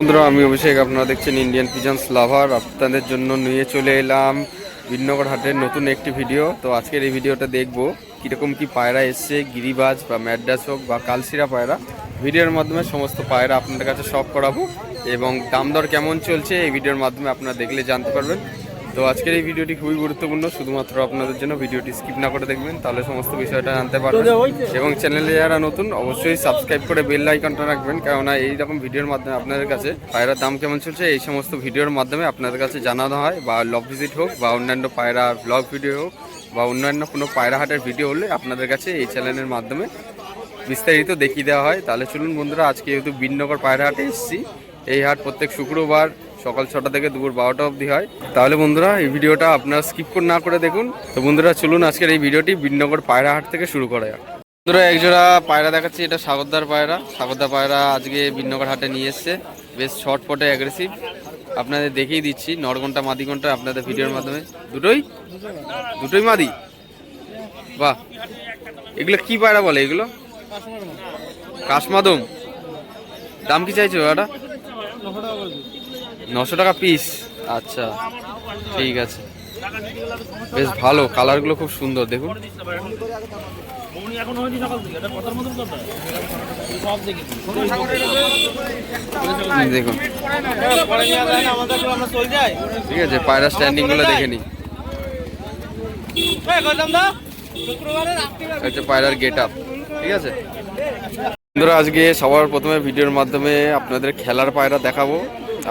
বন্ধুরা, আমি অভিষেক, আপনারা দেখছেন ইন্ডিয়ান পিজন্স লাভার আপনাদের জন্য নিয়ে চলে এলাম বিনগর হাটের নতুন একটি ভিডিও। তো আজকের এই ভিডিওটা দেখব কীরকম কি পায়রা এসছে, গিরিবাজ বা ম্যাড্রাস হোক বা কালসিরা পায়রা। ভিডিওর মাধ্যমে সমস্ত পায়রা আপনাদের কাছে সব করাবো এবং দাম দর কেমন চলছে এই ভিডিওর মাধ্যমে আপনারা দেখলে জানতে পারবেন। তো আজকের এই ভিডিওটি খুবই গুরুত্বপূর্ণ শুধুমাত্র আপনাদের জন্য। ভিডিওটি স্কিপ না করে দেখবেন তাহলে সমস্ত বিষয়টা জানতে পারবেন। এবং চ্যানেলে যারা নতুন অবশ্যই সাবস্ক্রাইব করে বেল আইকনটা রাখবেন কেননা এই রকম ভিডিওর মাধ্যমে আপনাদের কাছে পায়রার দাম কেমন চলছে এই সমস্ত ভিডিওর মাধ্যমে আপনাদের কাছে জানানো হয় বা লব ভিজিট হোক বা অন্যান্য পায়রা ব্লগ ভিডিও হোক বা অন্যান্য কোনো পায়রা হাটের ভিডিও হলে আপনাদের কাছে এই চ্যানেলের মাধ্যমে বিস্তারিত দেখিয়ে দেওয়া হয়। তাহলে চলুন বন্ধুরা আজকে যেহেতু বিননগর পায়রা হাটে এসেছি এই হাট প্রত্যেক শুক্রবার সকাল ছটা থেকে দুপুর বারোটা অবধি হয়। তাহলে বন্ধুরা, এই ভিডিওটা আপনারা স্কিপ করে না করে দেখুন। তো বন্ধুরা, চলুন আজকের এই ভিডিওটি বিননগর পায়রা হাট থেকে শুরু করা যাক। বন্ধুরা, একজোড়া পায়রা দেখাচ্ছি, এটা সাগরদার পায়রা। সাগরদার পায়রা আজকে বিননগর হাটে নিয়ে এসছে। বেশ শর্ট ফটে অ্যাগ্রেসিভ আপনাদের দেখিয়ে দিচ্ছি, নরঘন্টা মাদি ঘণ্টা আপনাদের ভিডিওর মাধ্যমে। দুটোই? দুটোই মাদি? বাহ! এগুলো কি পায়রা বলে এগুলো? কাশমাদম। দাম কি চাইছো ওটা নশো টাকা পিস আচ্ছা ঠিক আছে। বেশ ভালো কালারগুলো খুব সুন্দর দেখুন। দেখুন। ঠিক আছে পায়রা স্ট্যান্ডিংগুলো দেখে নি হচ্ছে পায়রার গেট আপ ঠিক আছে? বন্ধুরা আজকে সবার প্রথমে ভিডিওর মাধ্যমে আপনাদের খেলার পায়রা দেখাবো।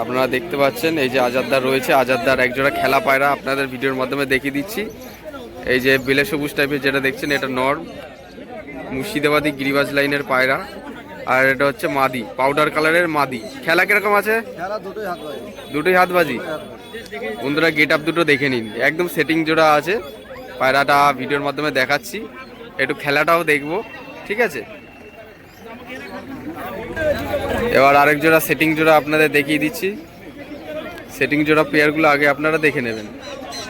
আপনারা দেখতে পাচ্ছেন এই যে আজাদদার রয়েছে। আজাদদার একজোড়া খেলা পায়রা আপনাদের ভিডিওর মাধ্যমে দেখিয়ে দিচ্ছি। এই যে বেলে সবুজ টাইপের যেটা দেখছেন এটা নর্ম মুর্শিদাবাদী গিরিবাজ লাইনের পায়রা। আর এটা হচ্ছে মাদি পাউডার কালারের মাদি। খেলা কীরকম আছে? দুটোই হাতবাজি বন্ধুরা গেট আপ দুটো দেখে নিন। একদম সেটিং জোড়া আছে। পায়রাটা ভিডিওর মাধ্যমে দেখাচ্ছি। একটু খেলাটাও দেখব। ঠিক আছে? এবার আরেক জোড়া সেটিং জোড়া আপনাদের দেখিয়ে দিচ্ছি। সেটিং জোড়া পেয়ারগুলো আগে আপনারা দেখে নেবেন।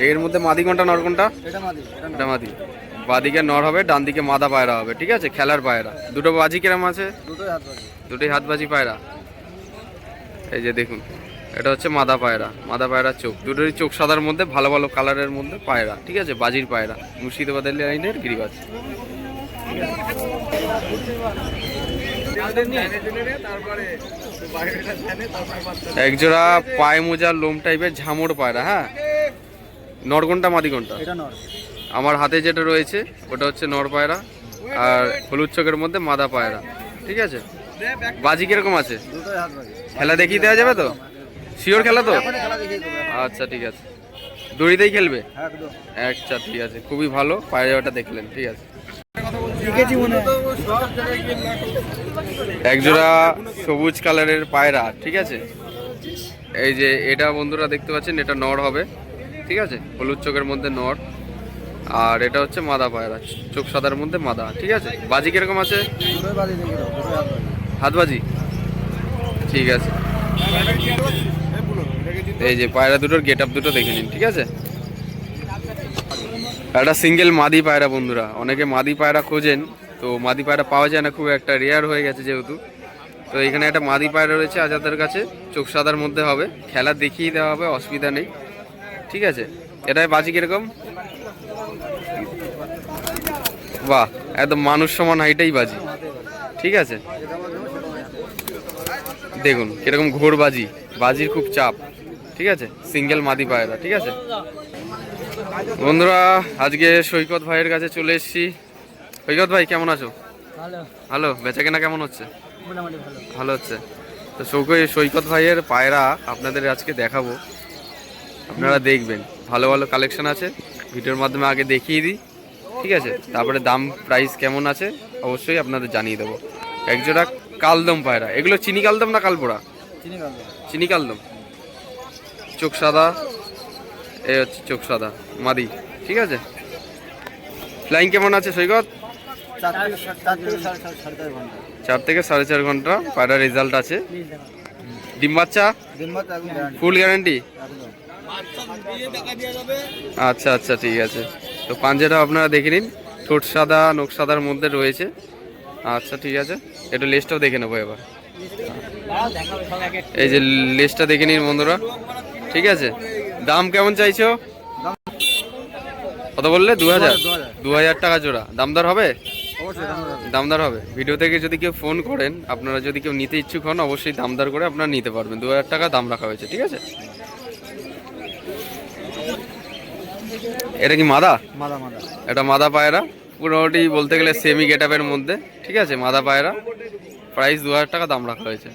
এর মধ্যে মাদি কোনটা নর কোনটা? এটা মাদি বাদিকে নর হবে ডান দিকে মাদা পায়রা হবে ঠিক আছে? খেলার পায়রা। দুটো বাজি কিরম আছে? দুটোই হাত বাজি। পায়রা। এই যে দেখুন এটা হচ্ছে মাদা পায়রা মাদা পায়রার চোখ। দুটোরই চোখ সাদার মধ্যে ভালো ভালো কালারের মধ্যে পায়রা ঠিক আছে? বাজির পায়রা। মুর্শিদাবাদের লাইনের গিরিবাজ। একজোড়া পায়ে মোজার লোম টাইপের ঝামর পায়রা হ্যাঁ? নরগনটা মাদিগনটা? আমার হাতে যেটা রয়েছে ওটা হচ্ছে নর পায়রা আর হলুদ চোখের মধ্যে মাদা পায়রা ঠিক আছে? বাজি কীরকম আছে? খেলা দেখিয়ে দেওয়া যাবে তো? শিওর খেলা তো? আচ্ছা ঠিক আছে। দড়িতেই খেলবে? আচ্ছা ঠিক আছে। খুবই ভালো পায়রা পায়রাটা দেখলেন ঠিক আছে। একজোড়া সবুজ কালারের পায়রা, ঠিক আছে? এই যে এটা বন্ধুরা দেখতে পাচ্ছেন, এটা নর হবে, ঠিক আছে? হলুদ চোখের মধ্যে নর। আর এটা হচ্ছে মাদা পায়রা, চোখ সাদার মধ্যে মাদা, ঠিক আছে? বাজি কীরকম আছে? হাত হাতবাজি ঠিক আছে। এই যে পায়রা দুটোর গেট আপ দুটো দেখে নিন, ঠিক আছে? একটা সিঙ্গেল মাদি পায়রা বন্ধুরা, অনেকে মাদি পায়রা খোঁজেন তো মাদি পায়রা পাওয়া যায় না, খুব একটা রেয়ার হয়ে গেছে যেহেতু। তো এখানে একটা মাদি পায়রা রয়েছে আজাদের কাছে, চোখ সাদার মধ্যে হবে। খেলা দেখিয়ে দেওয়া হবে, অসুবিধা নেই। ঠিক আছে? এটাই বাজি কীরকম? বাহ, একদম মানুষ সমান হাইটাই বাজি। ঠিক আছে? দেখুন, কীরকম ঘোর বাজি। বাজির খুব চাপ। ঠিক আছে? সিঙ্গেল মাদি পায়রা, ঠিক আছে? বন্ধুরা, আজকে সৈকত ভাইয়ের কাছে চলে এসেছি। সৈকত ভাই কেমন আছো? ভালো। ভালো? বেচা কেনা কেমন হচ্ছে? মোটামুটি ভালো। ভালো হচ্ছে। তো সৌকত সৈকত ভাইয়ের পায়রা আপনাদের আজকে দেখাবো। আপনারা দেখবেন। ভালো ভালো কালেকশন আছে। ভিডিওর মাধ্যমে আগে দেখিয়ে দিই। ঠিক আছে? তারপরে দাম প্রাইস কেমন আছে অবশ্যই আপনাদের জানিয়ে দেবো। একজোড়া কালদম পায়রা। এগুলো চিনি কালদম না কালপোড়া চিনি চিনি কালদম। চোখ সাদা। এ হচ্ছে চোখ সাদা। মাদি। ঠিক আছে? ফ্লাইং কেমন আছে সৈকত? চার থেকে সাড়ে চার ঘণ্টা। পায়রার রেজাল্ট আছে। ডিম বাচ্চা? ফুল গ্যারান্টি আচ্ছা আচ্ছা ঠিক আছে। তো পাঞ্জাটা আপনারা দেখে নিন। ঠোঁট সাদা নখ সাদার মধ্যে রয়েছে। আচ্ছা ঠিক আছে। একটু লিস্টটাও দেখে নেব এবার। এই যে লেসটা দেখে নিন বন্ধুরা। ঠিক আছে? দাম কেমন চাইছো? কত বললে? দু হাজার। দু হাজার। টাকা জোড়া। দাম হবে। দামদার হবে। ভিডিও থেকে যদি কেউ ফোন করেন আপনারা যদি কেউ নিতে ইচ্ছুক হন অবশ্যই দামদার করে আপনারা নিতে পারবেন। দু হাজার টাকা দাম রাখা হয়েছে ঠিক আছে? এটা কি মাদা? মাদা মাদা। এটা মাদা পায়রা। পুরোটি বলতে গেলে সেমি গেটআপের মধ্যে ঠিক আছে? মাদা পায়রা। প্রাইস দু হাজার টাকা দাম রাখা হয়েছে।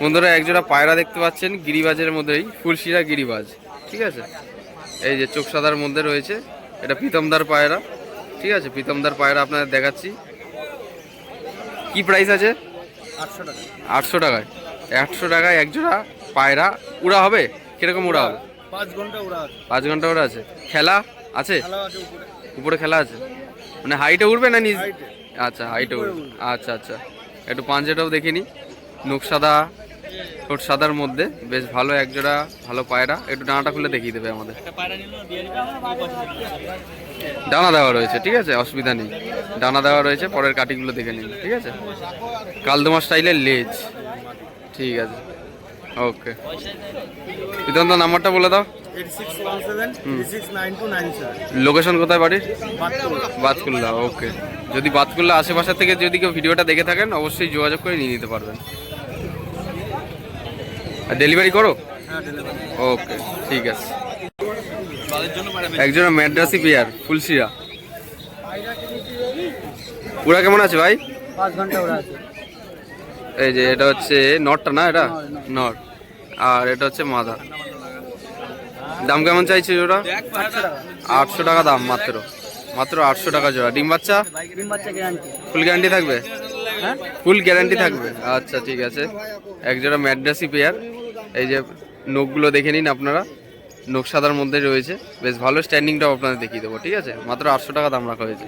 বন্ধুরা একজোড়া পায়রা দেখতে পাচ্ছেন গিরিবাজের মধ্যেই ফুলশিরা গিরিবাজ ঠিক আছে? এই যে চোখ সাদার মধ্যে রয়েছে এটা প্রীতমদার পায়রা। ঠিক আছে প্রীতমদার পায়রা আপনাদের দেখাচ্ছি। কি প্রাইস আছে? আটশো টাকা। আটশো টাকায়। একশো টাকায় একজোড়া পায়রা। উড়া হবে? কীরকম উড়া হবে? পাঁচ ঘণ্টা ওরা আছে। পাঁচ ঘণ্টা ওরা আছে। খেলা আছে? উপরে। খেলা আছে? মানে হাইটে উঠবে না নিজ? আচ্ছা হাইটে উঠবে আচ্ছা আচ্ছা। একটু পাঞ্জাটাও দেখে নি। নখ সাদা ঠোঁট সাদার মধ্যে। বেশ ভালো একজোড়া ভালো পায়রা। একটু ডানাটা খুলে দেখিয়ে দেবে আমাদের। ডানা দেওয়া রয়েছে ঠিক আছে? অসুবিধা নেই। ডানা দেওয়া রয়েছে পরের কাটিগুলো দেখে নিন ঠিক আছে? কালদমা স্টাইলের লেজ। ঠিক আছে। ওকে। বিধান্ত নাম্বারটা বলে দাও। লোকেশন কোথায় বাড়ির? বাতকুল্লা। ওকে। যদি বাতকুল্লা আশেপাশে থেকে যদি কেউ ভিডিওটা দেখে থাকেন অবশ্যই যোগাযোগ করে নিয়ে নিতে পারবেন। আর ডেলিভারি করো? হ্যাঁ ওকে ঠিক আছে। একজন ম্যাড্রাসি পেয়ার ফুলসিরা পুরা কেমন আছে ভাই? পাঁচ ঘণ্টা ওরা আছে। এই যে এটা হচ্ছে নটটা না এটা? নট আর এটা হচ্ছে মাদা দাম কেমন চাইছে ওরা? আটশো টাকা দাম মাত্র। মাত্র আটশো টাকা জোড়া। ডিম বাচ্চা? ফুল গ্যারান্টি থাকবে? হ্যাঁ? ফুল গ্যারান্টি থাকবে? আচ্ছা ঠিক আছে। এক জোড়া ম্যাড্রাসি পেয়ার। এই যে নখগুলো দেখে নিন আপনারা। নখ সাদার মধ্যে রয়েছে। বেশ ভালো স্ট্যান্ডিংটাও আপনাদের দেখিয়ে দেবো ঠিক আছে? মাত্র আটশো টাকা দাম রাখা হয়েছে।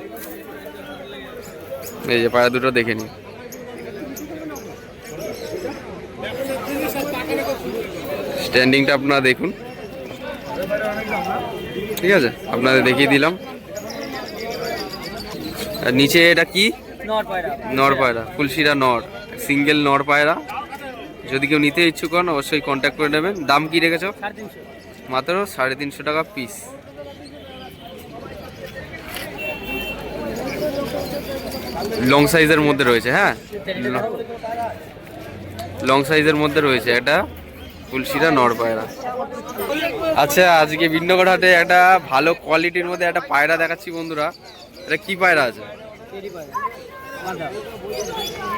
এই যে পায়া দুটো দেখে নিন। স্ট্যান্ডিংটা আপনারা দেখুন। ঠিক আছে? আপনাদের দেখিয়ে দিলাম। আর নিচে এটা কি? পায়রা। নর পায়রা ফুলশিরা নর। সিঙ্গেল নর পায়রা। যদি কেউ নিতে ইচ্ছুক হন অবশ্যই কন্ট্যাক্ট করে নেবেন। দাম কি রেখেছ? মাত্র সাড়ে তিনশো টাকা পিস লং সাইজের মধ্যে রয়েছে হ্যাঁ? লং সাইজের মধ্যে রয়েছে এটা। ফুলশিরা নর পায়রা। আচ্ছা আজকে বিন্নগর হাটে একটা ভালো কোয়ালিটির মধ্যে একটা পায়রা দেখাচ্ছি বন্ধুরা। এটা কি পায়রা আছে?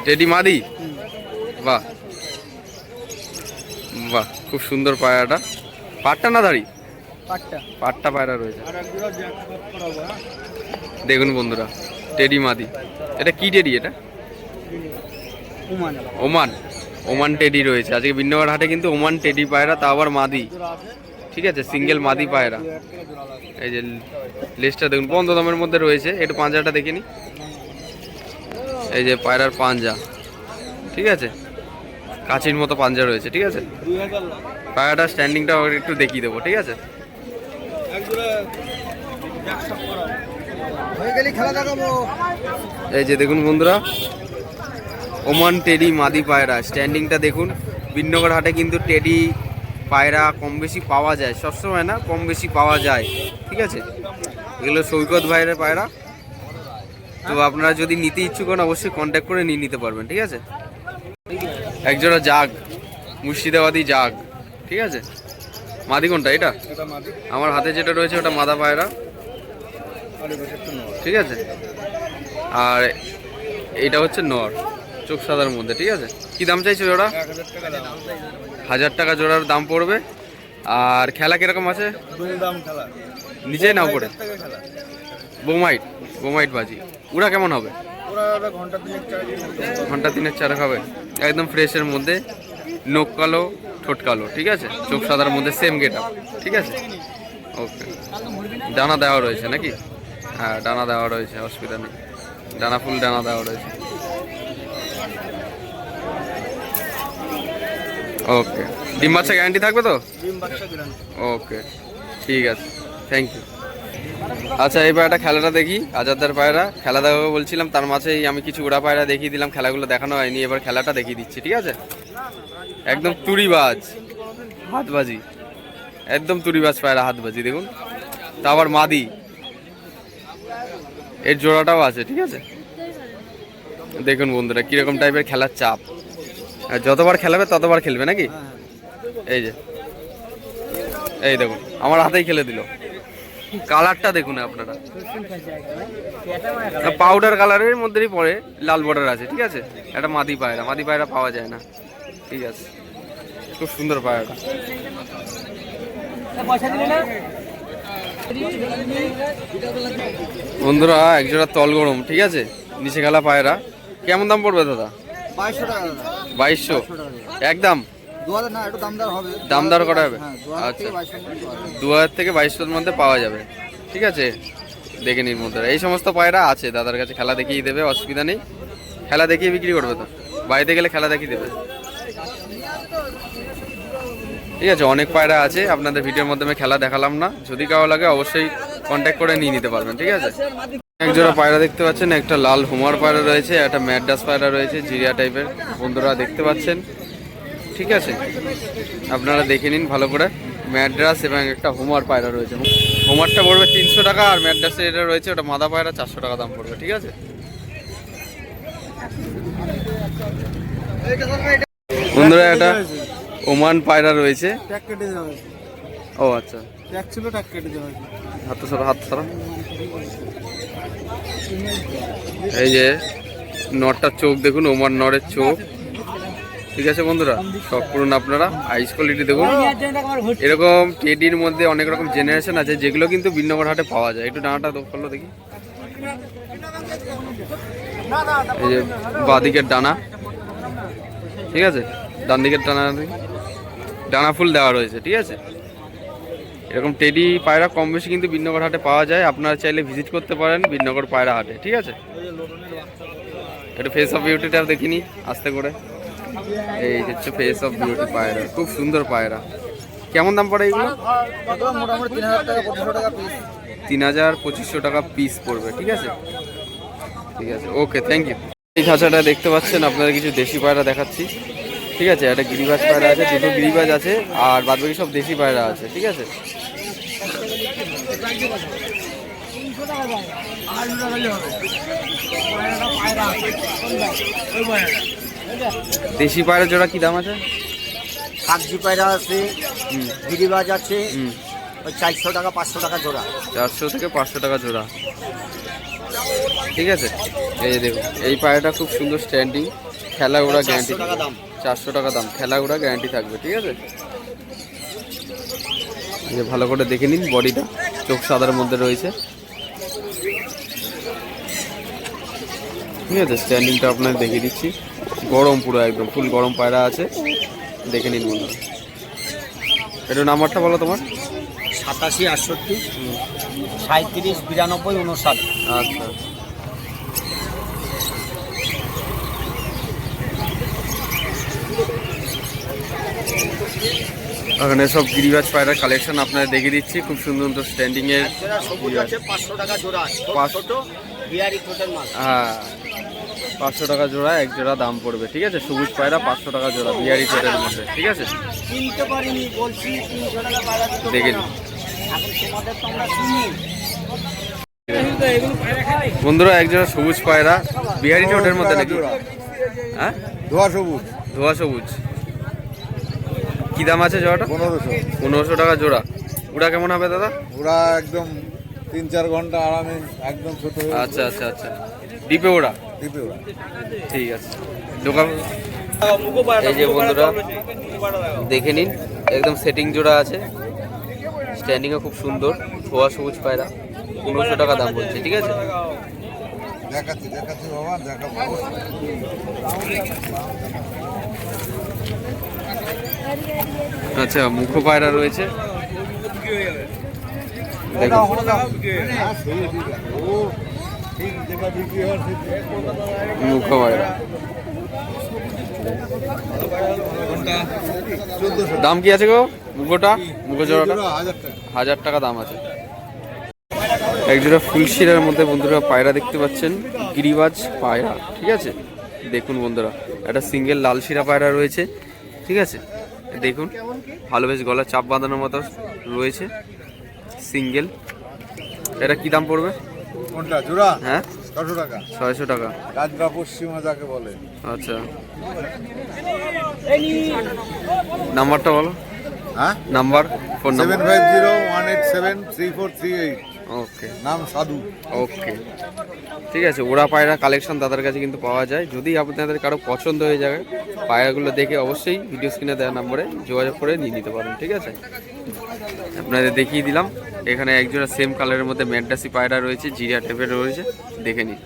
টেডি মাদি? বাহ। বাহ খুব সুন্দর পায়রাটা। পাটটা না দাঁড়ি? পাটটা। পাটটা পায়রা রয়েছে। হ্যাঁ? দেখুন বন্ধুরা টেডি মাদি। এটা কি টেডি এটা? ওমান। ওমান। টেডি রয়েছে। আজকে বিন্নগর হাটে কিন্তু ওমান টেডি পায়রা তা আবার মাদি। ঠিক আছে সিঙ্গেল মাদি পায়রা। এই যে লিস্টটা দেখুন বন্ধ দামের মধ্যে রয়েছে। একটু পাঞ্জাটা দেখে নি। এই যে পায়রার পাঞ্জা। ঠিক আছে? কাচির মতো পাঞ্জা রয়েছে ঠিক আছে? পায়রাটা স্ট্যান্ডিংটা একটু দেখিয়ে দেবো ঠিক আছে? হয়ে এই যে দেখুন বন্ধুরা ওমান টেডি মাদি পায়রা স্ট্যান্ডিংটা দেখুন। বিন্নগর হাটে কিন্তু টেডি পায়রা কম বেশি পাওয়া যায় সবসময় না কম বেশি পাওয়া যায় ঠিক আছে? এগুলো সৈকত ভাইয়ের পায়রা। তো আপনারা যদি নিতে ইচ্ছুক হন অবশ্যই কন্ট্যাক্ট করে নিয়ে নিতে পারবেন ঠিক আছে? একজোড়া জাগ মুর্শিদাবাদি জাগ ঠিক আছে? মাদি কোনটা এটা? এটা আমার হাতে যেটা রয়েছে ওটা মাদা পায়রা। ঠিক আছে? আর এইটা হচ্ছে নর চোখ সাদার মধ্যে ঠিক আছে? কি দাম চাইছো জোড়া? হাজার টাকা জোড়ার দাম পড়বে। আর খেলা কীরকম আছে? নিচে নাও করে বোমাইট বোমাইট বাজি। ওরা কেমন হবে? ঘণ্টা তিনের চারা খাবে একদম ফ্রেশের মধ্যে নখ কালো ঠোঁট কালো ঠিক আছে? চোখ সাদার মধ্যে সেম গেট ঠিক আছে? ওকে ডানা দেওয়া রয়েছে নাকি? হ্যাঁ ডানা দেওয়া রয়েছে অসুবিধা নেই। ডানা ফুল ডানা দেওয়া রয়েছে। ওকে ডিম বাচ্চা গ্যারান্টি থাকবে তো? ওকে ঠিক আছে। থ্যাংক ইউ আচ্ছা এই পায়রাটা খেলাটা দেখি আজাদার পায়রা। খেলা দেখাবো বলছিলাম তার মাঝেই আমি কিছু ওড়া পায়রা দেখিয়ে দিলাম খেলাগুলো দেখানো হয়নি এবার খেলাটা দেখিয়ে দিচ্ছি ঠিক আছে? একদম তুড়িবাজ হাতবাজি একদম তুড়িবাজ পায়রা হাতবাজি দেখুন। তা আবার মাদি এর জোড়াটাও আছে ঠিক আছে? দেখুন বন্ধুরা কীরকম টাইপের খেলার চাপ। আর যতবার খেলাবে ততবার খেলবে নাকি? এই যে এই দেখুন আমার হাতেই খেলে দিল। কালারটা দেখুন আপনারা। পাউডার কালারের মধ্যেই পড়ে লাল বর্ডার আছে ঠিক আছে? একটা মাদি পায়রা মাদি পায়রা পাওয়া যায় না। ঠিক আছে। খুব সুন্দর পায়রাটা। বন্ধুরা একজোড়া তল গরম ঠিক আছে? নিচে গেলা পায়রা। কেমন দাম পড়বে দাদা। বাইশশো? একদম? দামদার করা হবে? হ্যাঁ দু হাজার থেকে আচ্ছা। বাইশশোর মধ্যে পাওয়া যাবে। দু হাজার থেকে বাইশশোর মধ্যে পাওয়া যাবে। ঠিক আছে? দেখে নিন বন্ধুরা। এই সমস্ত পায়রা আছে। দাদার কাছে খেলা দেখিয়ে দেবে অসুবিধা নেই। খেলা দেখিয়ে বিক্রি করবে তো। বাড়িতে গেলে খেলা দেখিয়ে দেবে। ঠিক আছে অনেক পায়রা আছে। আপনাদের ভিডিওর মাধ্যমে খেলা দেখালাম না। যদি কারও লাগে অবশ্যই কন্ট্যাক্ট করে নিয়ে নিতে পারবেন। ঠিক আছে? এক জোড়া পায়রা দেখতে পাচ্ছেন। একটা লাল হুমার পায়রা রয়েছে একটা ম্যাডাস পায়রা রয়েছে জিরিয়া টাইপের বন্ধুরা দেখতে পাচ্ছেন। ঠিক আছে? আপনারা দেখে নিন ভালো করে। ম্যাড্রাস এবং একটা হোমার পায়রা রয়েছে। হোমারটা পড়বে তিনশো টাকা আর ম্যাড্রাসের এটা রয়েছে ওটা মাদা পায়রা চারশো টাকা দাম পড়বে ঠিক আছে? বন্ধুরা একটা ওমান পায়রা রয়েছে। ও আচ্ছা। হাত সরা হাত সরা। এই যে নটটার চোখ দেখুন ওমান নরের চোখ। ঠিক আছে বন্ধুরা? সব করুন আপনারা। আইস কোয়ালিটি দেখুন। এরকম টেডির মধ্যে অনেক রকম জেনারেশন আছে, যেগুলো কিন্তু বিনগর হাটে পাওয়া যায়। একটু ডানাটা করল দেখি। এই যে বাদিকের ডানা। ঠিক আছে? ডান দিকের ডানা ডানা ফুল দেওয়া রয়েছে, ঠিক আছে? এরকম টেডি পায়রা কম বেশি কিন্তু বিনগর হাটে পাওয়া যায়। আপনারা চাইলে ভিজিট করতে পারেন বিনগর পায়রা হাটে, ঠিক আছে? একটু ফেস অফ বিউটিটা দেখিনি, আস্তে করে। এই হচ্ছে ফেস অফ বিউটি পায়রা, খুব সুন্দর পায়রা। কেমন দাম পড়ে এগুলো? তিন হাজার পঁচিশশো টাকা পিস পড়বে, ঠিক আছে? ঠিক আছে ওকে থ্যাংক ইউ এই খাঁচাটা দেখতে পাচ্ছেন, আপনাদের কিছু দেশি পায়রা দেখাচ্ছি। ঠিক আছে, একটা গিরিবাজ পায়রা আছে, দুটো গিরিবাজ আছে, আর বাদ বাকি সব দেশি পায়রা আছে, ঠিক আছে? দেশি পায়রা জোড়া কি দাম আছে? কাগজি পায়রা আছে গিরিবাজ আছে ওই চারশো টাকা পাঁচশো টাকা জোড়া। চারশো থেকে পাঁচশো টাকা জোড়া। ঠিক আছে? এই দেখুন এই পায়রাটা খুব সুন্দর স্ট্যান্ডিং খেলা ওরা গ্যারান্টি চারশো টাকা দাম। চারশো টাকা দাম। খেলা ওরা গ্যারান্টি থাকবে ঠিক আছে? যে ভালো করে দেখে নিন বডিটা। চোখ সাদার মধ্যে রয়েছে। ঠিক আছে? স্ট্যান্ডিংটা আপনাকে দেখিয়ে দিচ্ছি। গরম পুরো একদম ফুল গরম পায়রা আছে। দেখে নিন বন্ধুরা। একটু নাম্বারটা বলো তোমার? সাতাশি আটষট্টি সাঁত্রিশ বিরানব্বই উনষাট। আচ্ছা। ওখানে সব গিরিবাজ পায়রার কালেকশন আপনাদের দেখিয়ে দিচ্ছি। খুব সুন্দর সুন্দর স্ট্যান্ডিং এর পাঁচশো টাকা জোড়া হ্যাঁ। পাঁচশো টাকা জোড়া এক জোড়া দাম পড়বে ঠিক আছে? সবুজ পায়রা পাঁচশো টাকা জোড়া বিহারি চোটের মধ্যে ঠিক আছে? কিনতে পারিনি বলছি তিনশো টাকা পায়রা দিতে দেখে বন্ধুরা এক জোড়া সবুজ পায়রা বিহারি চোটের মধ্যে নাকি? হ্যাঁ? ধোয়া সবুজ। ধোয়া সবুজ। কি দাম আছে জোড়াটা? পনেরোশো। পনেরোশো টাকা জোড়া। ওটা কেমন হবে দাদা? ওরা একদম তিন চার ঘণ্টা আরামে একদম ছোট আচ্ছা আচ্ছা আচ্ছা। ডিপে ওরা ঠিক আছে দোকান এই যে বন্ধুরা দেখে নিন একদম সেটিং জোড়া আছে স্ট্যান্ডিংও খুব সুন্দর ধোয়া সবুজ পায়রা পনেরোশো টাকা দাম বলছে ঠিক আছে দেখাচ্ছি দেখাচ্ছি বাবা দেখাবো আচ্ছা মুখো পায়রা রয়েছে দেখুন পায়রা দাম কি আছে গো? মুখোটা? মুখো জোড়াটা হাজার টাকা দাম আছে। একজোড়া ফুলশিরার মধ্যে বন্ধুরা পায়রা দেখতে পাচ্ছেন। গিরিবাজ পায়রা, ঠিক আছে? দেখুন বন্ধুরা, একটা সিঙ্গেল লাল শিরা পায়রা রয়েছে, ঠিক আছে? দেখুন, ভালো বেশ গলা চাপ বাঁধানোর মতো রয়েছে, সিঙ্গেল। এটা কি দাম পড়বে? কোনটা? জোড়া? হ্যাঁ। ছশো টাকা। ছয়শো টাকা। গাজরা পশ্চিমা যাকে বলে। আচ্ছা। নাম্বারটা বলো। হ্যাঁ? Number phone seven five zero one eight seven three four three eight. Okay. নাম সাধু। ওকে। ঠিক আছে ওরা পায়রা কালেকশন দাদার কাছে কিন্তু পাওয়া যায়। যদি আপনাদের কারও পছন্দ হয়ে যায় পায়রাগুলো দেখে অবশ্যই ভিডিও স্ক্রিনে দেওয়া নম্বরে যোগাযোগ করে নিয়ে নিতে পারেন ঠিক আছে? আপনাদের দেখিয়ে দিলাম। এখানে একজোড়া সেম কালারের মধ্যে ম্যাড্রাসি পায়রা রয়েছে, জিরা টাইপের রয়েছে। দেখে নিন।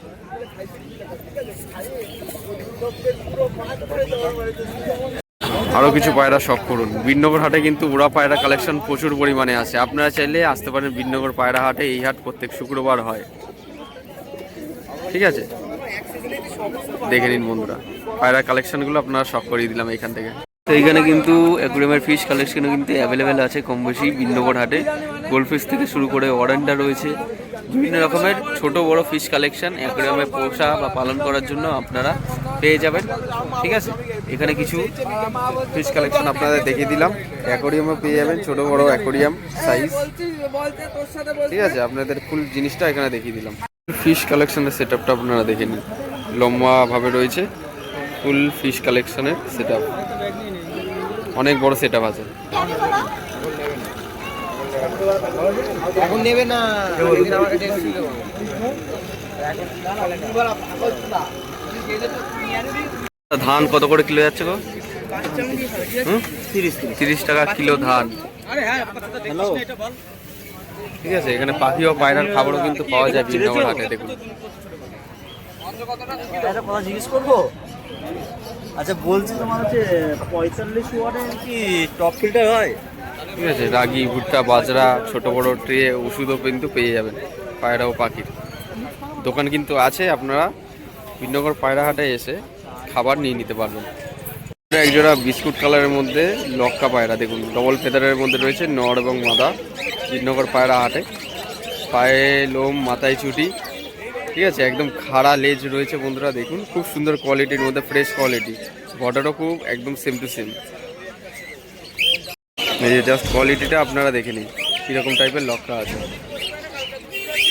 আরও কিছু পায়রা শখ করুন। বিনগর হাটে কিন্তু উড়া পায়রা কালেকশন প্রচুর পরিমাণে আছে। আপনারা চাইলে আসতে পারেন বিনগর পায়রা হাটে, এই হাট প্রত্যেক শুক্রবার হয়। ঠিক আছে? দেখে নিন বন্ধুরা। পায়রা কালেকশনগুলো আপনারা শখ করিয়ে দিলাম এখান থেকে। তো এইখানে কিন্তু অ্যাকুরিয়ামের ফিশ কালেকশনও কিন্তু অ্যাভেলেবেল আছে কম বেশি বিনগর হাটে। গোল্ড ফিশ থেকে শুরু করে অরেন্ডা রয়েছে। বিভিন্ন রকমের ছোট বড় ফিশ কালেকশন অ্যাকুরিয়ামে পোষা বা পালন করার জন্য আপনারা পেয়ে যাবেন। ঠিক আছে? এখানে কিছু ফিশ কালেকশন আপনাদের দেখিয়ে দিলাম। অ্যাকোরিয়ামও পেয়ে যাবেন, ছোট বড় অ্যাকোরিয়াম সাইজ। ঠিক আছে? আপনাদের ফুল জিনিসটা এখানে দেখিয়ে দিলাম। ফিশ কালেকশনের সেট আপটা আপনারা দেখে নিন। লম্বাভাবে রয়েছে ফুল ফিশ কালেকশনের সেট অনেক বড় সেট আছে। এখন নেবে না? আমার কাছে এসেছিল। ধান কত করে কিলো যাচ্ছে গো? তিরিশ টাকা কিলো ধান। ঠিক আছে এখানে পাখি ও পায়রার খাবারও কিন্তু পাওয়া যায় বিনগর হাটে দেখুন। একটা কথা জিজ্ঞেস করব? আচ্ছা বলছি তোমার হচ্ছে পঁয়তাল্লিশ ওয়ার্ডে কি টপ ফিল্টার হয়? ঠিক আছে, রাগি, ভুট্টা, বাজরা, ছোট বড় ট্রে, ওষুধও কিন্তু পেয়ে যাবেন, পায়রা ও পাখির। দোকান কিন্তু আছে, আপনারা বিনগর পায়রা হাটে এসে খাবার নিয়ে নিতে পারবেন। একজোড়া বিস্কুট কালারের মধ্যে লক্কা পায়রা, দেখুন, ডবল ফেদারের মধ্যে রয়েছে নর এবং মাদা, বিনগর পায়রা হাটে। পায়ে লোম, মাথায় ছুটি ঠিক আছে, একদম খাড়া লেজ রয়েছে বন্ধুরা, দেখুন, খুব সুন্দর কোয়ালিটির মধ্যে, ফ্রেশ কোয়ালিটি। বর্ডারও খুব একদম সেম টু সেম এই যে জাস্ট কোয়ালিটিটা আপনারা দেখে নিন, কীরকম টাইপের লক্কা আছে।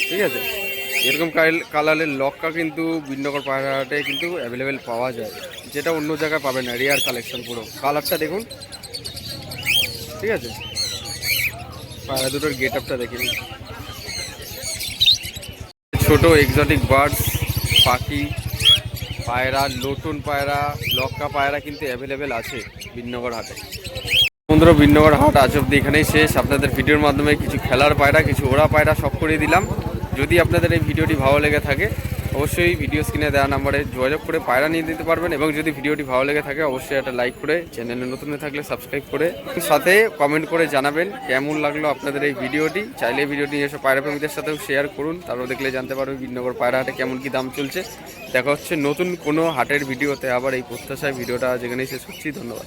ঠিক আছে? এরকম কালারের লক্কা কিন্তু বিন্নগর পাহাড়ে কিন্তু অ্যাভেলেবেল পাওয়া যায়। যেটা অন্য জায়গায় পাবেন না রেয়ার কালেকশন পুরো। কালারটা দেখুন। ঠিক আছে? পায়রা দুটোর গেট আপটা দেখে নিন। ছোট এক্সটিক বার্ডস পাখি, পায়রা লোটন পায়রা, লক্কা পায়রা কিন্তু অ্যাভেলেবেল আছে বিনগর হাটে। বন্ধুরা বিনগর হাট আজ অব্দি এখানেই শেষ। আপনাদের ভিডিওর মাধ্যমে কিছু খেলার পায়রা, কিছু ওড়া পায়রা সব করে দিলাম। যদি আপনাদের এই ভিডিওটি ভালো লেগে থাকে, অবশ্যই ভিডিও স্ক্রিনে দেওয়া নাম্বারে যোগাযোগ করে পায়রা নিয়ে দিতে পারবেন। এবং যদি ভিডিওটি ভালো লেগে থাকে, অবশ্যই একটা লাইক করে চ্যানেলে নতুন থাকলে সাবস্ক্রাইব করে সাথে কমেন্ট করে জানাবেন কেমন লাগল আপনাদের এই ভিডিওটি। চাইলে ভিডিওটি এসে পায়রা প্রেমীদের সাথেও শেয়ার করুন। তারপর দেখলে জানতে পারবে বিনগর পায়রা হাটে কেমন কি দাম চলছে। দেখা হচ্ছে নতুন কোনো হাটের ভিডিওতে আবার এই প্রত্যাশায় ভিডিওটা যেখানেই শেষ করছি। ধন্যবাদ।